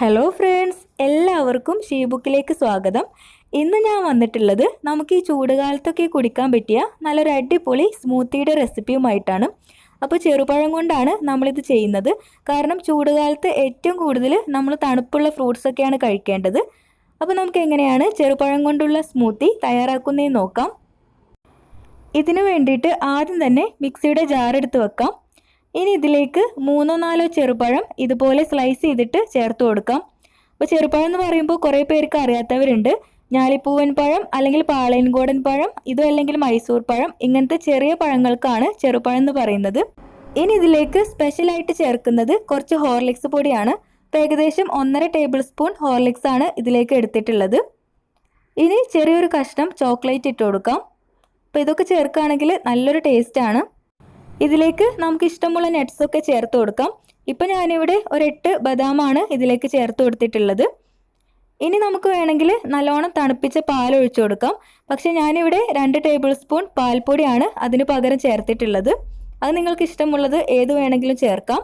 Hello friends എല്ലാവർക്കും ഷീബുക്കിലേക്ക് സ്വാഗതം. ഇന്ന് ഞാൻ വന്നിട്ടുള്ളത് നമുക്ക് ഈ ചൂടുകാലത്തൊക്കെ കുടിക്കാൻ പറ്റിയ നല്ലൊരു അടിപൊളി സ്മൂത്തിയുടെ റെസിപ്പിയുമായിട്ടാണ് അപ്പോൾ ചെറുപഴം കൊണ്ടാണ് നമ്മളിത് ചെയ്യുന്നത്. കാരണം ചൂടുകാലത്ത് ഏറ്റവും കൂടുതൽ നമ്മൾ തണുപ്പുള്ള ഫ്രൂട്ട്സൊക്കെയാണ് കഴിക്കേണ്ടത്. അപ്പോൾ നമുക്ക് എങ്ങനെയാണ് ചെറുപഴം കൊണ്ടുള്ള സ്മൂത്തി തയ്യാറാക്കുന്നതെന്ന് നോക്കാം. ഇതിനു വേണ്ടിയിട്ട് ആദ്യം തന്നെ മിക്സിയുടെ ജാർ എടുത്ത് വെക്കാം. ഇനി ഇതിലേക്ക് മൂന്നോ നാലോ ചെറുപഴം ഇതുപോലെ സ്ലൈസ് ചെയ്തിട്ട് ചേർത്ത് കൊടുക്കാം. അപ്പോൾ ചെറുപഴം എന്ന് പറയുമ്പോൾ കുറേ പേർക്ക് അറിയാത്തവരുണ്ട്. ഞാലിപ്പൂവൻ പഴം അല്ലെങ്കിൽ പാളയൻകോടൻ പഴം ഇതോ അല്ലെങ്കിൽ മൈസൂർ പഴം ഇങ്ങനത്തെ ചെറിയ പഴങ്ങൾക്കാണ് ചെറുപഴം എന്ന് പറയുന്നത്. ഇനി ഇതിലേക്ക് സ്പെഷ്യലായിട്ട് ചേർക്കുന്നത് കുറച്ച് ഹോർലിക്സ് പൊടിയാണ്. അപ്പോൾ ഏകദേശം ഒന്നര ടേബിൾ സ്പൂൺ ഹോർലിക്സ് ആണ് ഇതിലേക്ക് എടുത്തിട്ടുള്ളത്. ഇനി ചെറിയൊരു കഷ്ണം ചോക്ലേറ്റ് ഇട്ട് കൊടുക്കാം. അപ്പോൾ ഇതൊക്കെ ചേർക്കുകയാണെങ്കിൽ നല്ലൊരു ടേസ്റ്റാണ് ഇതിലേക്ക് നമുക്ക് ഇഷ്ടമുള്ള നട്ട്സ് ഒക്കെ ചേർത്ത് കൊടുക്കാം. ഇപ്പം ഞാനിവിടെ ഒരെട്ട് ബദാമാണ് ഇതിലേക്ക് ചേർത്ത് കൊടുത്തിട്ടുള്ളത്. ഇനി നമുക്ക് വേണമെങ്കിൽ നല്ലോണം തണുപ്പിച്ച പാൽ ഒഴിച്ചു കൊടുക്കാം. പക്ഷേ ഞാനിവിടെ രണ്ട് ടേബിൾ സ്പൂൺ പാൽപ്പൊടിയാണ് അതിന് പകരം ചേർത്തിട്ടുള്ളത്. അത് നിങ്ങൾക്ക് ഇഷ്ടമുള്ളത് ഏത് വേണമെങ്കിലും ചേർക്കാം.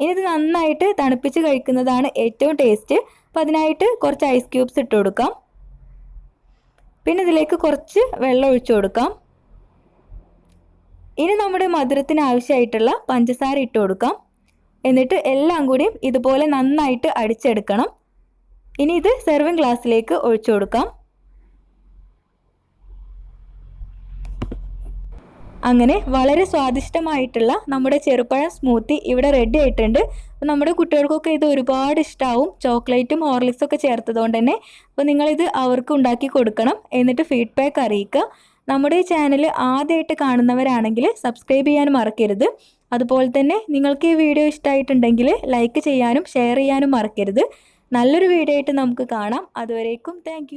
ഇനി ഇത് നന്നായിട്ട് തണുപ്പിച്ച് കഴിക്കുന്നതാണ് ഏറ്റവും ടേസ്റ്റ് അപ്പം അതിനായിട്ട് കുറച്ച് ഐസ് ക്യൂബ്സ് ഇട്ട് കൊടുക്കാം. പിന്നെ ഇതിലേക്ക് കുറച്ച് വെള്ളം ഒഴിച്ചു കൊടുക്കാം. ഇനി നമ്മുടെ മധുരത്തിന് ആവശ്യമായിട്ടുള്ള പഞ്ചസാര ഇട്ട് കൊടുക്കാം. എന്നിട്ട് എല്ലാം കൂടിയും ഇതുപോലെ നന്നായിട്ട് അടിച്ചെടുക്കണം. ഇനി ഇത് സെർവിങ് ഗ്ലാസ്സിലേക്ക് ഒഴിച്ചു കൊടുക്കാം. അങ്ങനെ വളരെ സ്വാദിഷ്ടമായിട്ടുള്ള നമ്മുടെ ചെറുപ്പഴം സ്മൂത്തി ഇവിടെ റെഡി ആയിട്ടുണ്ട്. നമ്മുടെ കുട്ടികൾക്കൊക്കെ ഇത് ഒരുപാട് ഇഷ്ടമാവും ചോക്ലേറ്റും ഹോർലിക്സും ഒക്കെ ചേർത്തതുകൊണ്ട് തന്നെ. അപ്പോൾ നിങ്ങളിത് അവർക്ക് ഉണ്ടാക്കി കൊടുക്കണം. എന്നിട്ട് ഫീഡ്ബാക്ക് അറിയിക്കുക. നമ്മുടെ ചാനൽ ആദ്യമായിട്ട് കാണുന്നവരാണെങ്കിൽ സബ്സ്ക്രൈബ് ചെയ്യാൻ മറക്കരുത്. അതുപോലെ തന്നെ നിങ്ങൾക്ക് ഈ വീഡിയോ ഇഷ്ടമായിട്ടുണ്ടെങ്കിൽ ലൈക്ക് ചെയ്യാനും ഷെയർ ചെയ്യാനും മറക്കരുത്. നല്ലൊരു വീഡിയോ ആയിട്ട് നമുക്ക് കാണാം. അതുവരേക്കും താങ്ക്